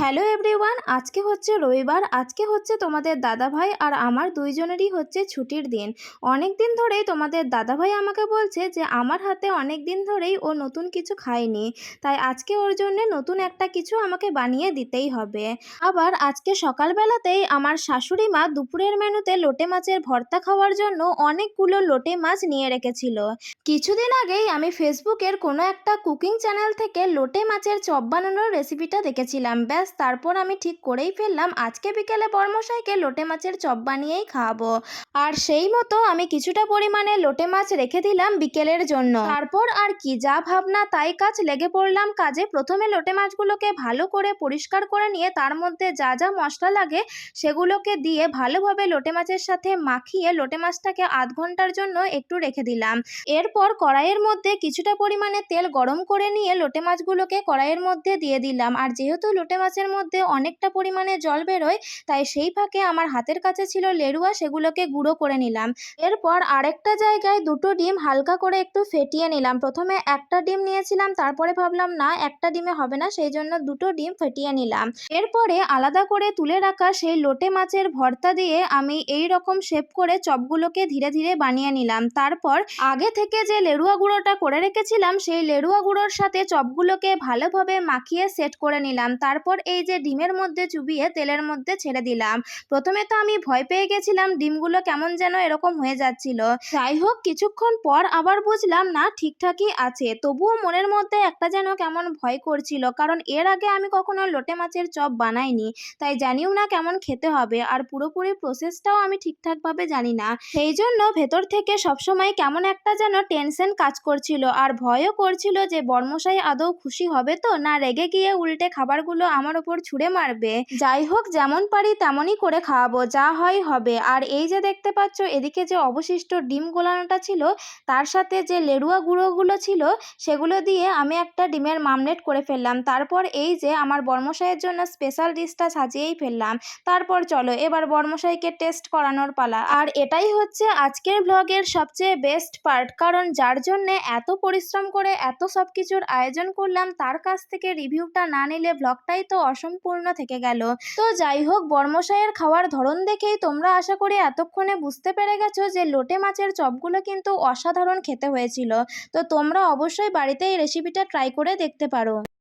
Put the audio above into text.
Hello everyone, আজকে হচ্ছে রবিবার, আজকে হচ্ছে তোমাদের দাদাভাই আর আমার দুইজনেরই হচ্ছে ছুটির দিন। অনেক দিন ধরেই তোমাদের দাদাভাই আমাকে বলছে যে আমার হাতে অনেক দিন ধরেই ও নতুন কিছু খায়নি, তাই আজকে ওর জন্য নতুন একটা কিছু আমাকে বানিয়ে দিতেই হবে। আবার আজকে সকালবেলাতেই আমার শাশুড়ি মা দুপুরের মেনুতে লোটে মাছের ভর্তা খাওয়ার জন্য অনেকগুলো লোটে মাছ নিয়ে রেখেছিল। কিছুদিন আগেই আমি ফেসবুকের কোনো একটা কুকিং চ্যানেল থেকে লোটে মাছের চপ বানানোর রেসিপিটা দেখেছিলাম, ব্যাস। তারপর আমি ঠিক করেই ফেললাম। আজকে বিকেলে বর্মশাইকে লোটে মাছের চপ বানিয়েই খাওয়াবো। আর সেই মতো আমি কিছুটা পরিমাণে লোটে মাছ রেখে দিলাম বিকেলের জন্য। তারপর আর কি যা ভাবনা তাই কাজ লেগে পড়লাম কাজে। প্রথমে লোটে মাছগুলোকে ভালো করে পরিষ্কার করে নিয়ে তার মধ্যে যা যা মশলা লাগে সেগুলোকে দিয়ে ভালোভাবে লোটে মাছের সাথে মাখিয়ে লোটে মাছটাকে আধ ঘণ্টার জন্য একটু রেখে দিলাম। এরপর কড়াইয়ের মধ্যে কিছুটা পরিমাণে তেল গরম করে নিয়ে লোটে মাছগুলোকে কড়াইয়ের মধ্যে দিয়ে দিলাম। আর যেহেতু লোটে মাছের মধ্যে অনেকটা পরিমাণে জল বেরোয়, তাই সেই ফাঁকে আমার হাতের কাছে ছিল লেরুয়া, সেগুলোকে গুঁড়ো করে নিলাম। এরপর আরেকটা জায়গায় দুটো ডিম হালকা করে একটু ফেটিয়ে নিলাম। প্রথমে একটা ডিম নিয়েছিলাম, তারপরে ভাবলাম, না, একটা ডিমে হবে না। সেই জন্য দুটো ডিম ফেটিয়ে নিলাম। এরপরে আলাদা করে তুলে রাখা সেই লোটে মাছের ভর্তা দিয়ে আমি এই রকম শেপ করে চপগুলোকে ধীরে ধীরে বানিয়ে নিলাম। তারপর আগে থেকে যে লেরুয়া গুঁড়োটা করে রেখেছিলাম, সেই লেড়ুয়া গুঁড়োর সাথে চপগুলোকে ভালোভাবে মাখিয়ে সেট করে নিলাম। তারপর এই যে ডিমের মধ্যে চুবিয়ে তেলের মধ্যে ছেড়ে দিলাম। প্রথমে তো আমি ভয় পেয়ে গেছিলাম ডিমগুলো কেমন যেন এরকম হয়ে যাচ্ছিল। যাই হোক, কিছুক্ষণ পর আবার বুঝলাম, না, ঠিকঠাকই আছে। তবুও মনের মধ্যে একটা যেন কেমন ভয় করছিল, কারণ এর আগে আমি কখনো লোটে মাছের চপ বানাইনি। তাই জানিও না কেমন খেতে হবে, আর পুরোপুরি প্রসেসটাও আমি ঠিকঠাকভাবে জানি না। সেই জন্য ভেতর থেকে সবসময় কেমন একটা যেন টেনশন কাজ করছিল, আর ভয়ও করছিল যে বর্মশাই আদৌ খুশি হবে তো, না রেগে গিয়ে উল্টে খাবারগুলো আমার ওপর ছুঁড়ে মারবে। যাই হোক যেমন পারি তেমনই করে খাওয়াবো, যা হয় হবে। আর এই যে দেখতে পাচ্ছ, এদিকে যে অবশিষ্ট ডিম গোলানোটা ছিল, তার সাথে যে লেরুয়া গুঁড়োগুলো ছিল, সেগুলো দিয়ে আমি একটা ডিমের মামলেট করে ফেললাম। তারপর এই যে আমার বর্মশাইয়ের জন্য স্পেশাল ডিশটা সাজিয়েই ফেললাম। তারপর চলো, এবার বর্মশাইকে টেস্ট করানোর পালা। আর এটাই হচ্ছে আজকের ব্লগের সবচেয়ে বেস্ট পার্ট কারণ যার জন্যে এত পরিশ্রম করে এত সব কিছুর আয়োজন করলাম, তার কাছ থেকে রিভিউটা না নিলে ব্লগটাই তো অসম্পূর্ণ থেকে গেল। তো যাই হোক বর্মশাইয়ের খাওয়ার ধরন দেখেই তোমরা আশা করি এতক্ষণে বুঝতে পেরে গেছো যে লোটে মাছের চপগুলো কিন্তু অসাধারণ খেতে হয়েছিল। তো তোমরা অবশ্যই বাড়িতে এই রেসিপিটা ট্রাই করে দেখতে পারো।